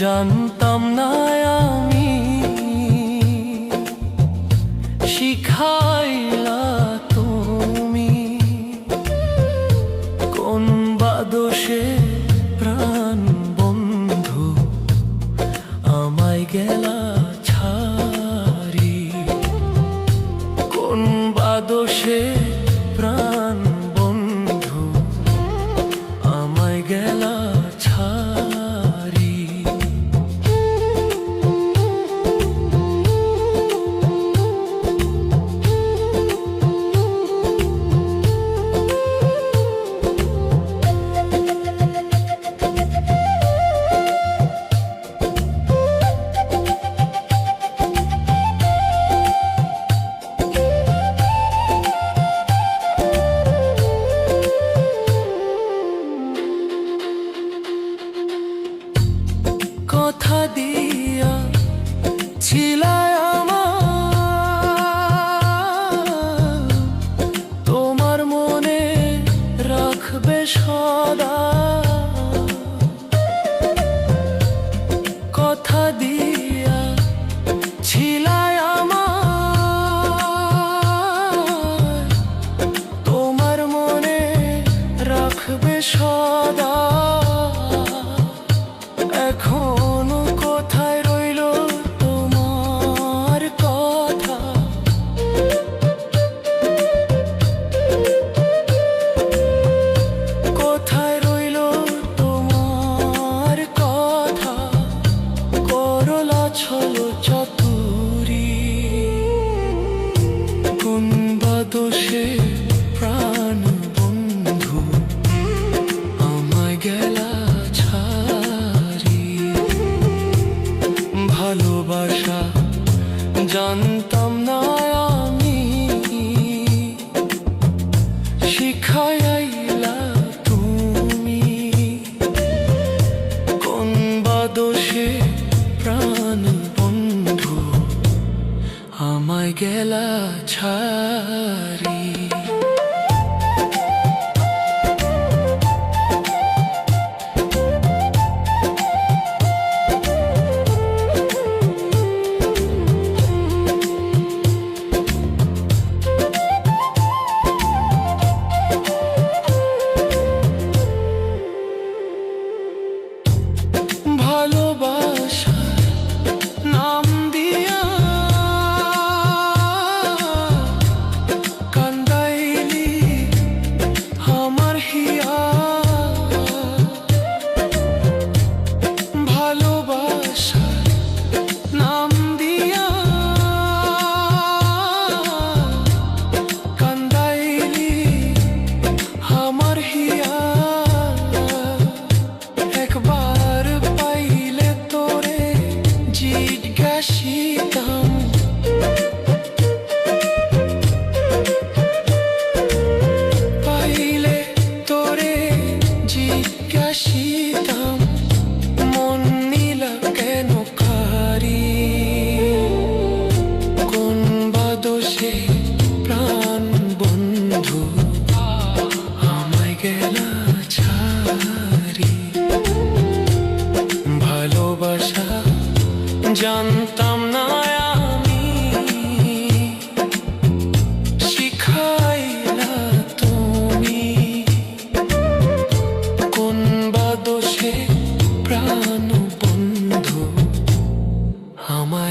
জানতাম না আমি। শিখাইলা সদা। কথা দিয়া আমার। তোমার মনে রাখবে সদা। এখনও দোষে প্রাণ বন্ধু আমায় গেলা ছাড়ি। ভালোবাসা জানতাম না আমি শিখাইলা গেলা ছাড়ি